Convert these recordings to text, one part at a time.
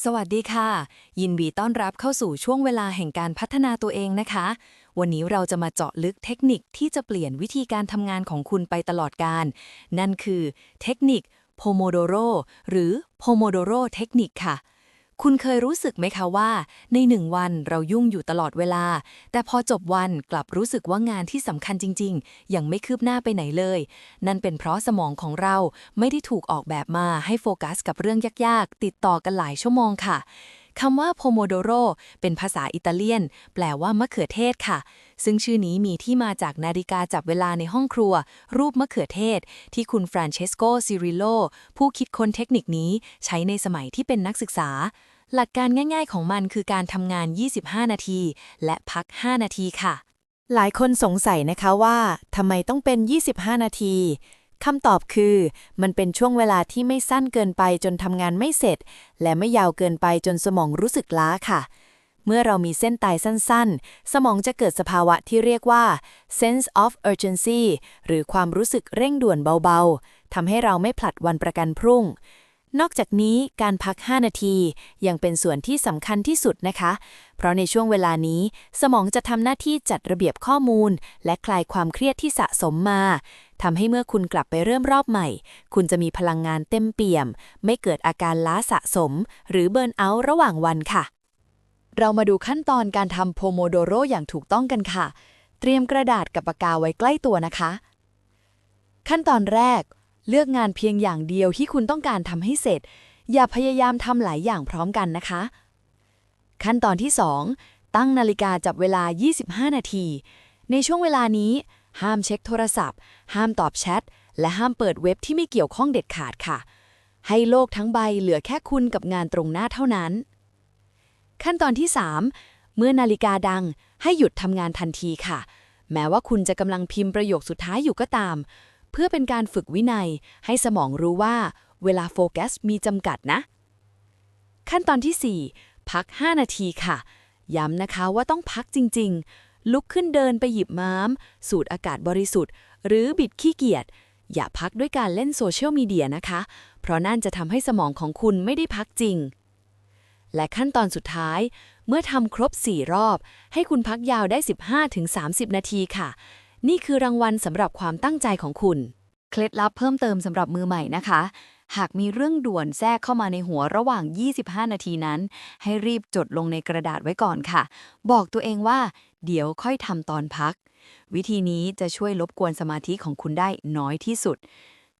สวัสดีค่ะ ยินดีต้อนรับเข้าสู่ช่วงเวลาแห่งการพัฒนาตัวเองนะคะ วันนี้เราจะมาเจาะลึกเทคนิคที่จะเปลี่ยนวิธีการทำงานของคุณไปตลอดการ นั่นคือเทคนิคโพโมโดโรหรือโพโมโดโรเทคนิคค่ะ คุณเคยรู้สึกไหมคะว่า ในหนึ่งวันเรายุ่งอยู่ตลอดเวลา แต่พอจบวันกลับรู้สึกว่างานที่สำคัญจริง ๆ ยังไม่คืบหน้าไปไหนเลย นั่นเป็นเพราะสมองของเราไม่ได้ถูกออกแบบมาให้โฟกัสกับเรื่องยากๆ ติดต่อกันหลายชั่วโมงค่ะคำว่าโพโมโดโรเป็นภาษาอิตาเลียน แปลว่ามะเขือเทศค่ะ ซึ่งชื่อนี้มีที่มาจากนาฬิกาจับเวลาในห้องครัว รูปมะเขือเทศ ที่คุณฟรานเชสโกซิริโลผู้คิดค้นเทคนิคนี้ใช้ในสมัยที่เป็นนักศึกษา หลักการง่าย ๆ ของมันคือการทำงาน 25 นาที และพัก 5 นาทีค่ะ หลายคนสงสัยนะคะว่าทำไมต้องเป็น 25 นาทีคำตอบคือ มันเป็นช่วงเวลาที่ไม่สั้นเกินไปจนทำงานไม่เสร็จ และไม่ยาวเกินไปจนสมองรู้สึกล้าค่ะ เมื่อเรามีเส้นตายสั้นๆ สมองจะเกิดสภาวะที่เรียกว่า sense of urgency หรือความรู้สึกเร่งด่วนเบาๆทำให้เราไม่ผลัดวันประกันพรุ่ง นอกจากนี้การพัก 5 นาทียังเป็นส่วนที่สำคัญที่สุดนะคะ เพราะในช่วงเวลานี้ สมองจะทำหน้าที่จัดระเบียบข้อมูล และคลายความเครียดที่สะสมมาทำให้เมื่อคุณกลับไปเริ่มรอบใหม่ คุณจะมีพลังงานเต็มเปี่ยม ไม่เกิดอาการล้าสะสม หรือเบิร์นเอาท์ระหว่างวันค่ะ เรามาดูขั้นตอนการทำโพโมโดโรอย่างถูกต้องกันค่ะ เตรียมกระดาษกับปากกาไว้ใกล้ตัวนะคะ ขั้นตอนแรก เลือกงานเพียงอย่างเดียวที่คุณต้องการทำให้เสร็จ อย่าพยายามทำหลายอย่างพร้อมกันนะคะ ขั้นตอนที่ 2 ตั้งนาฬิกาจับเวลา 25 นาที ในช่วงเวลานี้ ห้ามเช็คโทรศัพท์ ห้ามตอบแชท และห้ามเปิดเว็บที่ไม่เกี่ยวข้องเด็ดขาดค่ะ ให้โลกทั้งใบเหลือแค่คุณกับงานตรงหน้าเท่านั้น ขั้นตอนที่ 3 เมื่อนาฬิกาดัง ให้หยุดทำงานทันทีค่ะ แม้ว่าคุณจะกำลังพิมพ์ประโยคสุดท้ายอยู่ก็ตาม เพื่อเป็นการฝึกวินัยให้สมองรู้ว่าเวลาโฟกัสมีจำกัดนะ ขั้นตอนที่ 4 พัก 5 นาทีค่ะ ย้ำนะคะว่าต้องพักจริง ๆ ลุกขึ้นเดินไปหยิบม้าม สูดอากาศบริสุทธิ์ หรือบิดขี้เกียจ อย่าพักด้วยการเล่นโซเชียลมีเดียนะคะ เพราะนั่นจะทำให้สมองของคุณไม่ได้พักจริง และขั้นตอนสุดท้าย เมื่อทำครบ 4 รอบ ให้คุณพักยาวได้ 15-30 นาทีค่ะ นี่คือรางวัลสำหรับความตั้งใจของคุณ เคล็ดลับเพิ่มเติมสำหรับมือใหม่นะคะ หากมีเรื่องด่วนแทรกเข้ามาในหัวระหว่าง 25 นาทีนั้น ให้รีบจดลงในกระดาษไว้ก่อนค่ะ บอกตัวเองว่า เดี๋ยวค่อยทำตอนพัก วิธีนี้จะช่วยลบกวนสมาธิของคุณได้น้อยที่สุด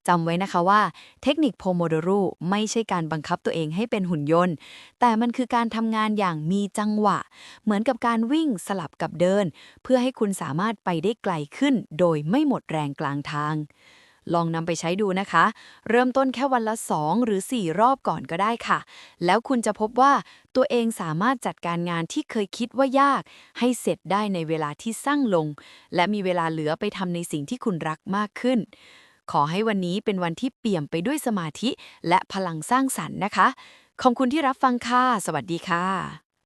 จำไว้นะคะว่าเทคนิคโพโมโดโรไม่ใช่การบังคับตัวเองให้เป็นหุ่นยนต์ แต่มันคือการทำงานอย่างมีจังหวะ เหมือนกับการวิ่งสลับกับเดิน เพื่อให้คุณสามารถไปได้ไกลขึ้น โดยไม่หมดแรงกลางทาง ลองนำไปใช้ดูนะคะ เริ่มต้นแค่วันละ 2 หรือ 4 รอบก่อนก็ได้ค่ะ แล้วคุณจะพบว่าตัวเองสามารถจัดการงานที่เคยคิดว่ายาก ให้เสร็จได้ในเวลาที่สั้นลง และมีเวลาเหลือไปทำในสิ่งที่คุณรักมากขึ้น ขอให้วันนี้เป็นวันที่เปี่ยมไปด้วยสมาธิ และพลังสร้างสรรค์นะคะ ขอบคุณที่รับฟังค่ะ สวัสดีค่ะ